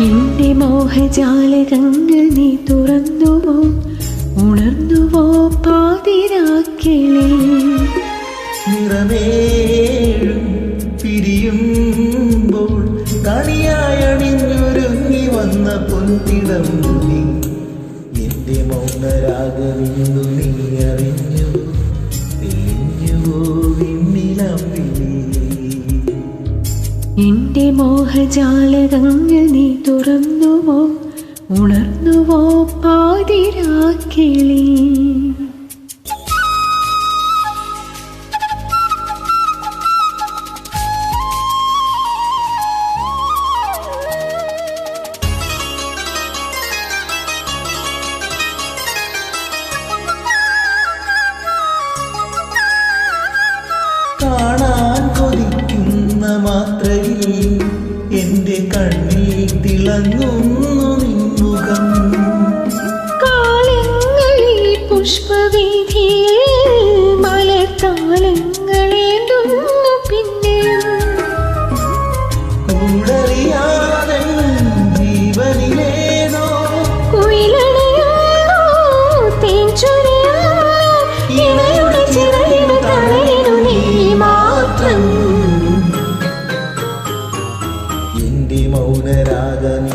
എന്റെ നീ മോഹജാലകങ്ങൾ നീ തുറന്നുവോ ഉണർന്നുവോ പാതിരാക്കിളി നിറമേഴും പിരിയുമ്പോൾ കണിയായണിഞ്ഞൊരുങ്ങി വന്ന പൊന്തിടം എന്റെ മോഹജാലകങ്ങൾ നീ തുറന്നുവോ? ഉണർന്നുവോ പാതിരാക്കിളി? കാണാൻ കൊതിക്കുന്ന മാത്രയിൽ എന്റെ കണ്ണിൽ തിളങ്ങുന്നു നിന്നുകം കാലങ്ങളിൽ പുഷ്പവീഥിയിൽ മലർത്താലങ്ങളേന്തുന്നു പിന്നെയും കൂടറിയാതെ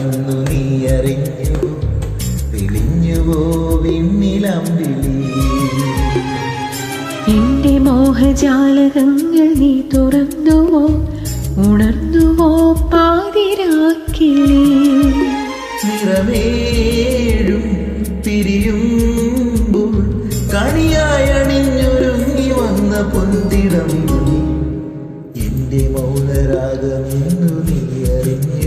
മൗനരാഗമിന്നു നീ അറിഞ്ഞു തെളിഞ്ഞുവോ വിണ്ണിലമ്പിളി എന്റെ മോഹജാലകങ്ങൾ നീ തുറന്നുവോ? ഉണർന്നുവോ പാതിരാക്കി നിറമേഴും പിരിയുമ്പോൾ കണിയായണിഞ്ഞൊരുങ്ങി വന്ന പൊന്തിടം നീ. എന്റെ മൗനരാഗമെന്നു നീ അറിഞ്ഞു